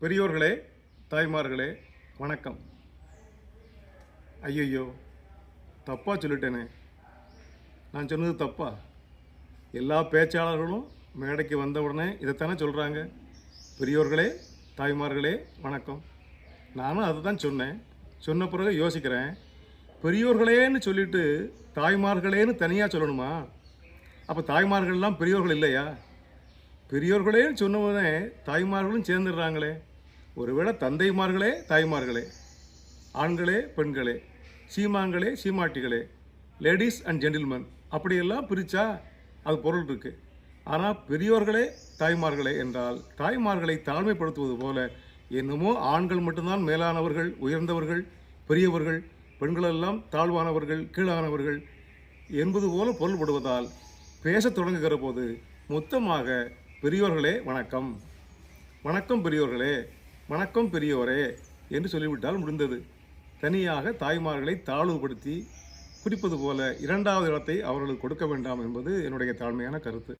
பெரியோர்களே தாய்மார்களே வணக்கம். ஐயையோ தப்பாக சொல்லிட்டேனே. நான் சொன்னது தப்பா? எல்லா பேச்சாளர்களும் மேடைக்கு வந்த உடனே இதைத்தானே சொல்கிறாங்க பெரியோர்களே தாய்மார்களே வணக்கம். நானும் அதை தான் சொன்னேன். சொன்ன பிறகு யோசிக்கிறேன் பெரியோர்களேன்னு சொல்லிட்டு தாய்மார்களேன்னு தனியாக சொல்லணுமா? அப்போ தாய்மார்கள்லாம் பெரியோர்கள் இல்லையா? பெரியோர்களேன்னு சொன்னவனே தாய்மார்களும் சேர்ந்துடுறாங்களே. ஒருவேளை தந்தைமார்களே தாய்மார்களே. ஆண்களே பெண்களே. சீமான்களே சீமாட்டிகளே. லேடிஸ் அண்ட் ஜென்டில்மேன் அப்படியெல்லாம் பிரித்தா அது பொருள் இருக்கு. ஆனால் பெரியோர்களே தாய்மார்களே என்றால் தாய்மார்களை தாழ்மைப்படுத்துவது போல என்னமோ ஆண்கள் மட்டும்தான் மேலானவர்கள் உயர்ந்தவர்கள் பெரியவர்கள் பெண்களெல்லாம் தாழ்வானவர்கள் கீழானவர்கள் என்பது போல பொருள்படுவதால் பேசத் தொடங்குகிற போது மொத்தமாக பெரியோர்களே வணக்கம். வணக்கம் பெரியோர்களே வணக்கம் பெரியோரே என்று சொல்லிவிட்டால் முடிந்தது. தனியாக தாய்மார்களை தாழ்வுபடுத்தி குறிப்பது போல இரண்டாவது இடத்தை அவர்களுக்கு கொடுக்க வேண்டாம் என்பது என்னுடைய தாழ்மையான கருத்து.